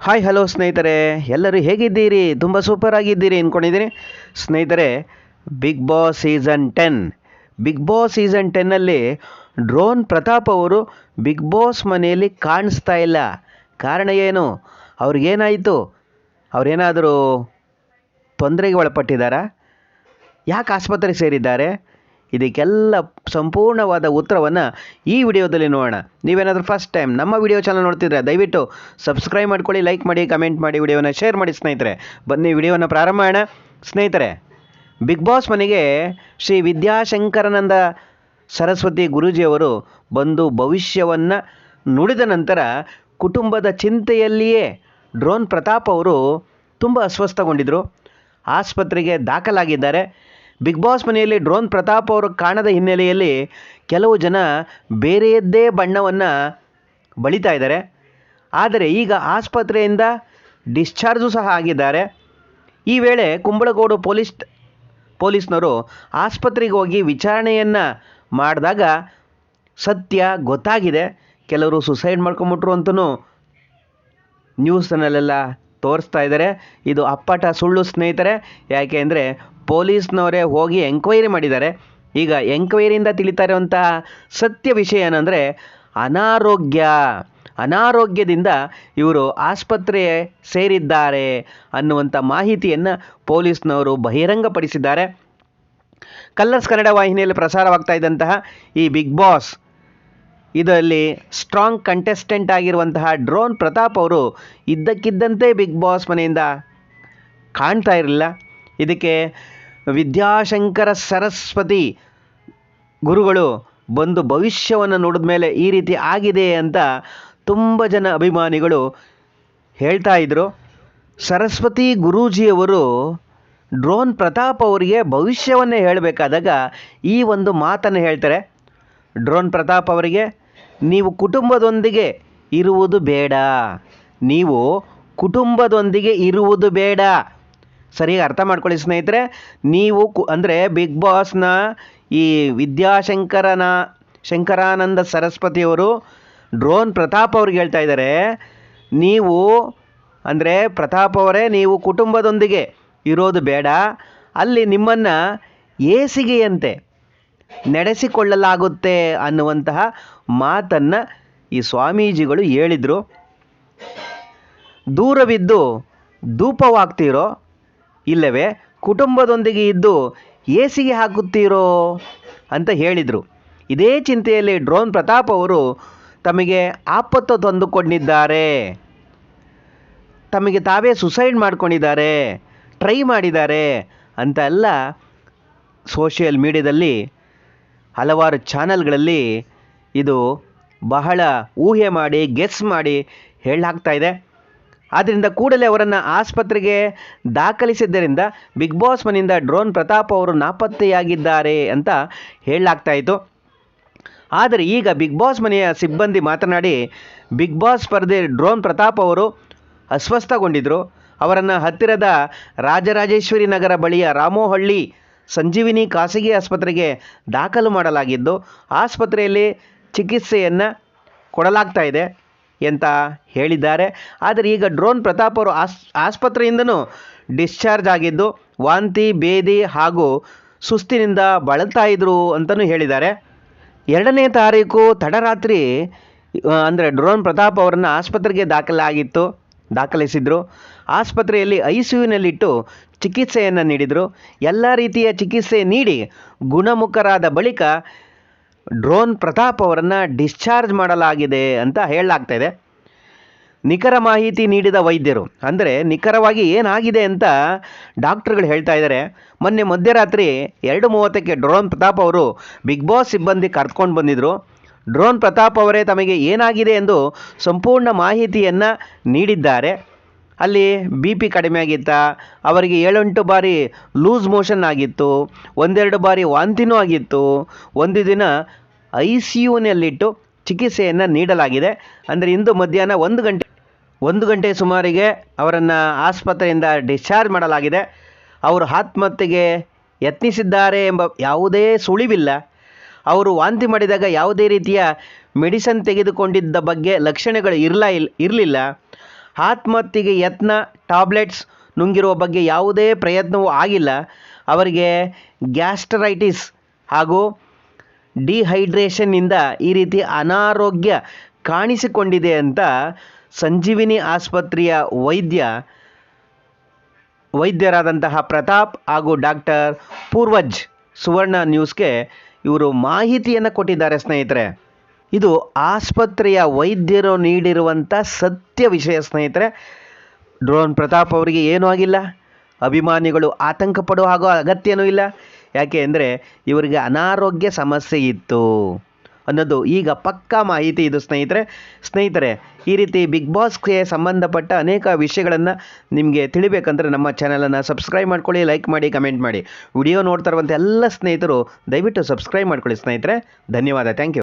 Hi hello ಸ್ನೇಹಿತರೆ. ಎಲ್ಲರೂ ಹೇಗಿದ್ದೀರಿ? ತುಂಬ ಸೂಪರ್ ಆಗಿದ್ದೀರಿ ಅಂದ್ಕೊಂಡಿದ್ದೀನಿ ಸ್ನೇಹಿತರೆ Bigg Boss season ten Bigg Boss season ಟೆನ್ನಲ್ಲಿ drone Pratap ಅವರು ಬಿಗ್ ಬಾಸ್ ಮನೆಯಲ್ಲಿ ಕಾಣಿಸ್ತಾ ಇಲ್ಲ. ಕಾರಣ ಏನು? ಅವ್ರಿಗೇನಾಯಿತು ಅವರೇನಾದರೂ ತೊಂದರೆಗೆ ಒಳಪಟ್ಟಿದ್ದಾರಾ? ಯಾಕೆ ಆಸ್ಪತ್ರೆಗೆ ಸೇರಿದ್ದಾರೆ? ಇದಕ್ಕೆಲ್ಲ ಸಂಪೂರ್ಣವಾದ ಉತ್ತರವನ್ನು ಈ ವಿಡಿಯೋದಲ್ಲಿ ನೋಡೋಣ. ನೀವೇನಾದರೂ ಫಸ್ಟ್ ಟೈಮ್ ನಮ್ಮ ವಿಡಿಯೋ ಚಾನಲ್ ನೋಡ್ತಿದ್ರೆ ದಯವಿಟ್ಟು ಸಬ್ಸ್ಕ್ರೈಬ್ ಮಾಡ್ಕೊಳ್ಳಿ ಲೈಕ್ ಮಾಡಿ ಕಮೆಂಟ್ ಮಾಡಿ ವಿಡಿಯೋನ ಶೇರ್ ಮಾಡಿ ಸ್ನೇಹಿತರೆ. ಬನ್ನಿ ವಿಡಿಯೋನ ಪ್ರಾರಂಭ ಮಾಡೋಣ. ಸ್ನೇಹಿತರೆ ಬಿಗ್ ಬಾಸ್ ಮನೆಗೆ ಶ್ರೀ ವಿದ್ಯಾಶಂಕರನಂದ ಸರಸ್ವತಿ ಗುರೂಜಿಯವರು ಬಂದು ಭವಿಷ್ಯವನ್ನು ನುಡಿದ ನಂತರ ಕುಟುಂಬದ ಚಿಂತೆಯಲ್ಲಿಯೇ ಡ್ರೋನ್ ಪ್ರತಾಪ್ ಅವರು ತುಂಬ ಅಸ್ವಸ್ಥಗೊಂಡಿದ್ದರು ಆಸ್ಪತ್ರೆಗೆ ದಾಖಲಾಗಿದ್ದಾರೆ. ಬಿಗ್ ಬಾಸ್ ಮನೆಯಲ್ಲಿ ಡ್ರೋನ್ ಪ್ರತಾಪ್ ಅವರು ಕಾಣದ ಹಿನ್ನೆಲೆಯಲ್ಲಿ ಕೆಲವು ಜನ ಬೇರೆಯದ್ದೇ ಬಣ್ಣವನ್ನು ಬಳಿತಾ ಇದ್ದಾರೆ. ಆದರೆ ಈಗ ಆಸ್ಪತ್ರೆಯಿಂದ ಡಿಸ್ಚಾರ್ಜು ಸಹ ಆಗಿದ್ದಾರೆ. ಈ ವೇಳೆ ಕುಂಬಳಗೋಡು ಪೊಲೀಸ್ ಪೊಲೀಸ್ನವರು ಆಸ್ಪತ್ರೆಗೆ ಹೋಗಿ ವಿಚಾರಣೆಯನ್ನು ಮಾಡಿದಾಗ ಸತ್ಯ ಗೊತ್ತಾಗಿದೆ. ಕೆಲವರು ಸುಸೈಡ್ ಮಾಡ್ಕೊಂಬಿಟ್ರು ಅಂತಲೂ ನ್ಯೂಸ್ನಲ್ಲೆಲ್ಲ ತೋರಿಸ್ತಾ ಇದ್ದಾರೆ. ಇದು ಅಪ್ಪಟ ಸುಳ್ಳು ಸ್ನೇಹಿತರೆ. ಯಾಕೆ ಅಂದರೆ ಪೊಲೀಸ್ನವರೇ ಹೋಗಿ ಎಂಕ್ವೈರಿ ಮಾಡಿದ್ದಾರೆ. ಈಗ ಎಂಕ್ವೈರಿಯಿಂದ ತಿಳಿತಾ ಇರುವಂತಹ ಸತ್ಯ ವಿಷಯ ಏನಂದರೆ ಅನಾರೋಗ್ಯ. ಅನಾರೋಗ್ಯದಿಂದ ಇವರು ಆಸ್ಪತ್ರೆ ಸೇರಿದ್ದಾರೆ ಅನ್ನುವಂಥ ಮಾಹಿತಿಯನ್ನು ಪೊಲೀಸ್ನವರು ಬಹಿರಂಗಪಡಿಸಿದ್ದಾರೆ. ಕಲ್ಲರ್ಸ್ ಕನ್ನಡ ವಾಹಿನಿಯಲ್ಲಿ ಪ್ರಸಾರವಾಗ್ತಾ ಇದ್ದಂತಹ ಈ ಬಿಗ್ ಬಾಸ್ ಇದರಲ್ಲಿ ಸ್ಟ್ರಾಂಗ್ ಕಂಟೆಸ್ಟೆಂಟ್ ಆಗಿರುವಂತಹ ಡ್ರೋನ್ ಪ್ರತಾಪ್ ಅವರು ಇದ್ದಕ್ಕಿದ್ದಂತೆ ಬಿಗ್ ಬಾಸ್ ಮನೆಯಿಂದ ಕಾಣ್ತಾ ಇರಲಿಲ್ಲ. ಇದಕ್ಕೆ ವಿದ್ಯಾಶಂಕರ ಸರಸ್ವತಿ ಗುರುಗಳು ಬಂದು ಭವಿಷ್ಯವನ್ನು ನೋಡಿದ ಮೇಲೆ ಈ ರೀತಿ ಆಗಿದೆ ಅಂತ ತುಂಬ ಜನ ಅಭಿಮಾನಿಗಳು ಹೇಳ್ತಾ ಇದ್ದರು ಸರಸ್ವತಿ ಗುರೂಜಿಯವರು ಡ್ರೋನ್ ಪ್ರತಾಪ್ ಅವರಿಗೆ ಭವಿಷ್ಯವನ್ನೇ ಹೇಳಬೇಕಾದಾಗ ಈ ಒಂದು ಮಾತನ್ನು ಹೇಳ್ತಾರೆ. ಡ್ರೋನ್ ಪ್ರತಾಪ್ ಅವರಿಗೆ ನೀವು ಕುಟುಂಬದೊಂದಿಗೆ ಇರುವುದು ಬೇಡ. ನೀವು ಕುಟುಂಬದೊಂದಿಗೆ ಇರುವುದು ಬೇಡ. ಸರಿಯಾಗಿ ಅರ್ಥ ಮಾಡ್ಕೊಳ್ಳಿ ಸ್ನೇಹಿತರೆ. ನೀವು ಕು ಅಂದರೆ ಬಿಗ್ ಬಾಸ್ನ ಈ ವಿದ್ಯಾಶಂಕರನ, ಶಂಕರಾನಂದ ಸರಸ್ವತಿಯವರು ಡ್ರೋನ್ ಪ್ರತಾಪ್ ಅವ್ರಿಗೆ ಹೇಳ್ತಾ ಇದ್ದಾರೆ. ನೀವು ಅಂದರೆ ಪ್ರತಾಪ್ ಅವರೇ, ನೀವು ಕುಟುಂಬದೊಂದಿಗೆ ಇರೋದು ಬೇಡ. ಅಲ್ಲಿ ನಿಮ್ಮನ್ನು ಏಸಿಗೆಯಂತೆ ನಡೆಸಿಕೊಳ್ಳಲಾಗುತ್ತೆ ಅನ್ನುವಂತಹ ಮಾತನ್ನು ಈ ಸ್ವಾಮೀಜಿಗಳು ಹೇಳಿದರು. ದೂರವಿದ್ದು ಧೂಪವಾಗ್ತೀರೋ, ಇಲ್ಲವೇ ಕುಟುಂಬದೊಂದಿಗೆ ಇದ್ದು ಏಸಿಗೆ ಹಾಕುತ್ತೀರೋ ಅಂತ ಹೇಳಿದರು. ಇದೇ ಚಿಂತೆಯಲ್ಲಿ ಡ್ರೋನ್ ಪ್ರತಾಪ್ ಅವರು ತಮಗೆ ಆಪತ್ತು ತಂದುಕೊಂಡಿದ್ದಾರೆ ತಮಗೆ ತಾವೇ ಸುಸೈಡ್ ಮಾಡ್ಕೊಂಡಿದ್ದಾರೆ ಟ್ರೈ ಮಾಡಿದ್ದಾರೆ ಅಂತ ಎಲ್ಲ ಸೋಷಿಯಲ್ ಮೀಡಿಯಾದಲ್ಲಿ ಹಲವಾರು ಚಾನಲ್ಗಳಲ್ಲಿ ಇದು ಬಹಳ ಊಹೆ ಮಾಡಿ, ಗೆಸ್ ಮಾಡಿ ಹೇಳಲಾಗ್ತಾ ಇದೆ. ಆದ್ದರಿಂದ ಕೂಡಲೇ ಅವರನ್ನು ಆಸ್ಪತ್ರೆಗೆ ದಾಖಲಿಸಿದ್ದರಿಂದ ಬಿಗ್ ಬಾಸ್ ಮನೆಯಿಂದ ಡ್ರೋನ್ ಪ್ರತಾಪ್ ಅವರು ನಾಪತ್ತೆಯಾಗಿದ್ದಾರೆ ಅಂತ ಹೇಳಲಾಗ್ತಾ ಇತ್ತು. ಆದರೆ ಈಗ ಬಿಗ್ ಬಾಸ್ ಮನೆಯ ಸಿಬ್ಬಂದಿ ಮಾತನಾಡಿ ಬಿಗ್ ಬಾಸ್ ಸ್ಪರ್ಧೆ ಡ್ರೋನ್ ಪ್ರತಾಪ್ ಅವರು ಅಸ್ವಸ್ಥಗೊಂಡಿದ್ದರು ಅವರನ್ನು ಹತ್ತಿರದ ರಾಜರಾಜೇಶ್ವರಿ ನಗರ ಬಳಿಯ ರಾಮೋಹಳ್ಳಿ ಸಂಜೀವಿನಿ ಖಾಸಗಿ ಆಸ್ಪತ್ರೆಗೆ ದಾಖಲು ಮಾಡಲಾಗಿದ್ದು, ಆಸ್ಪತ್ರೆಯಲ್ಲಿ ಚಿಕಿತ್ಸೆಯನ್ನು ಕೊಡಲಾಗ್ತಾ ಇದೆ ಅಂತ ಹೇಳಿದ್ದಾರೆ. ಆದರೆ ಈಗ ಡ್ರೋನ್ ಪ್ರತಾಪ್ ಅವರು ಆಸ್, ಆಸ್ಪತ್ರೆಯಿಂದನೂ ಡಿಸ್ಚಾರ್ಜ್ ಆಗಿದ್ದು, ವಾಂತಿ ಬೇದಿ ಹಾಗೂ ಸುಸ್ತಿನಿಂದ ಬಳಲ್ತಾ ಇದ್ರು ಅಂತಲೂ ಹೇಳಿದ್ದಾರೆ. ಎರಡನೇ ತಾರೀಕು ತಡರಾತ್ರಿ ಅಂದರೆ ಡ್ರೋನ್ ಪ್ರತಾಪ್ ಅವರನ್ನು ಆಸ್ಪತ್ರೆಗೆ ದಾಖಲಾಗಿತ್ತು. ದಾಖಲಿಸಿದರು. ಆಸ್ಪತ್ರೆಯಲ್ಲಿ ಐ ಸಿಯುನಲ್ಲಿಟ್ಟು ಚಿಕಿತ್ಸೆಯನ್ನು ನೀಡಿದರು. ಎಲ್ಲ ರೀತಿಯ ಚಿಕಿತ್ಸೆ ನೀಡಿ ಗುಣಮುಖರಾದ ಬಳಿಕ ಡ್ರೋನ್ ಪ್ರತಾಪ್ ಅವರನ್ನು ಡಿಸ್ಚಾರ್ಜ್ ಮಾಡಲಾಗಿದೆ ಅಂತ ಹೇಳಲಾಗ್ತಾಯಿದೆ ನಿಖರ ಮಾಹಿತಿ ನೀಡಿದ ವೈದ್ಯರು. ಅಂದರೆ ನಿಖರವಾಗಿ ಏನಾಗಿದೆ ಅಂತ ಡಾಕ್ಟ್ರುಗಳು ಹೇಳ್ತಾ ಇದ್ದಾರೆ ಮೊನ್ನೆ ಮಧ್ಯರಾತ್ರಿ ಎರಡು ಮೂವತ್ತಕ್ಕೆ ಡ್ರೋನ್ ಪ್ರತಾಪ್ ಅವರು ಬಿಗ್ ಬಾಸ್ ಸಿಬ್ಬಂದಿ ಕರ್ಕೊಂಡು ಬಂದಿದ್ದರು ಡ್ರೋನ್ ಪ್ರತಾಪ್ ಅವರೇ ತಮಗೆ ಏನಾಗಿದೆ ಎಂದು ಸಂಪೂರ್ಣ ಮಾಹಿತಿಯನ್ನು ನೀಡಿದ್ದಾರೆ. ಅಲ್ಲಿ ಬಿ ಪಿ ಕಡಿಮೆ ಆಗಿತ್ತಾ, ಅವರಿಗೆ ಏಳೆಂಟು ಬಾರಿ ಲೂಸ್ ಮೋಷನ್ ಆಗಿತ್ತು, ಒಂದೆರಡು ಬಾರಿ ವಾಂತಿನೂ ಆಗಿತ್ತು. ಒಂದು ದಿನ ಐ ಸಿ ಯುನಲ್ಲಿಟ್ಟು ಚಿಕಿತ್ಸೆಯನ್ನು ನೀಡಲಾಗಿದೆ. ಅಂದರೆ ಇಂದು ಮಧ್ಯಾಹ್ನ ಒಂದು ಗಂಟೆ ಒಂದು ಗಂಟೆ ಸುಮಾರಿಗೆ ಅವರನ್ನು ಆಸ್ಪತ್ರೆಯಿಂದ ಡಿಸ್ಚಾರ್ಜ್ ಮಾಡಲಾಗಿದೆ. ಅವರು ಆತ್ಮಹತ್ಯೆಗೆ ಯತ್ನಿಸಿದ್ದಾರೆ ಎಂಬ ಯಾವುದೇ ಸುಳಿವಿಲ್ಲ. ಅವರು ವಾಂತಿ ಮಾಡಿದಾಗ ಯಾವುದೇ ರೀತಿಯ ಮೆಡಿಸನ್ ತೆಗೆದುಕೊಂಡಿದ್ದ ಬಗ್ಗೆ ಲಕ್ಷಣಗಳು ಇರಲ ಇರಲಿಲ್ಲ. ಆತ್ಮಹತ್ಯೆಗೆ ಯತ್ನ, ಟ್ಯಾಬ್ಲೆಟ್ಸ್ ನುಂಗಿರುವ ಬಗ್ಗೆ ಯಾವುದೇ ಪ್ರಯತ್ನವೂ ಆಗಿಲ್ಲ. ಅವರಿಗೆ ಗ್ಯಾಸ್ಟ್ರೈಟಿಸ್ ಹಾಗೂ ಡಿಹೈಡ್ರೇಷನ್ನಿಂದ ಈ ರೀತಿ ಅನಾರೋಗ್ಯ ಕಾಣಿಸಿಕೊಂಡಿದೆ ಅಂತ ಸಂಜೀವಿನಿ ಆಸ್ಪತ್ರೆಯ ವೈದ್ಯ, ವೈದ್ಯರಾದಂತಹ ಪ್ರತಾಪ್ ಹಾಗೂ ಡಾಕ್ಟರ್ ಪೂರ್ವಜ್ ಸುವರ್ಣ ನ್ಯೂಸ್ಗೆ ಇವರು ಮಾಹಿತಿಯನ್ನು ಕೊಟ್ಟಿದ್ದಾರೆ, ಸ್ನೇಹಿತರೆ. ಇದು ಆಸ್ಪತ್ರೆಯ ವೈದ್ಯರು ನೀಡಿರುವಂಥ ಸತ್ಯ ವಿಷಯ, ಸ್ನೇಹಿತರೆ. ಡ್ರೋನ್ ಪ್ರತಾಪ್ ಅವರಿಗೆ ಏನೂ ಆಗಿಲ್ಲ. ಅಭಿಮಾನಿಗಳು ಆತಂಕ ಪಡುವ ಹಾಗೂ ಅಗತ್ಯನೂ ಇಲ್ಲ. ಯಾಕೆ ಅಂದರೆ, ಇವರಿಗೆ ಅನಾರೋಗ್ಯ ಸಮಸ್ಯೆ ಇತ್ತು. ಅನ್ನೋದು ಈಗ ಪಕ್ಕಾ ಮಾಹಿತಿ ಇದು ಸ್ನೇಹಿತರೆ. ಸ್ನೇಹಿತರೆ, ಈ ರೀತಿ ಬಿಗ್ ಬಾಸ್ಗೆ ಸಂಬಂಧಪಟ್ಟ ಅನೇಕ ವಿಷಯಗಳನ್ನು ನಿಮಗೆ ತಿಳಿಬೇಕಂದ್ರೆ ನಮ್ಮ ಚಾನಲನ್ನು ಸಬ್ಸ್ಕ್ರೈಬ್ ಮಾಡ್ಕೊಳ್ಳಿ ಲೈಕ್ ಮಾಡಿ ಕಮೆಂಟ್ ಮಾಡಿ. ವಿಡಿಯೋ ನೋಡ್ತಾ ಇರುವಂಥ ಎಲ್ಲ ಸ್ನೇಹಿತರು ದಯವಿಟ್ಟು ಸಬ್ಸ್ಕ್ರೈಬ್ ಮಾಡ್ಕೊಳ್ಳಿ ಸ್ನೇಹಿತರೆ. ಧನ್ಯವಾದ ಥ್ಯಾಂಕ್ ಯು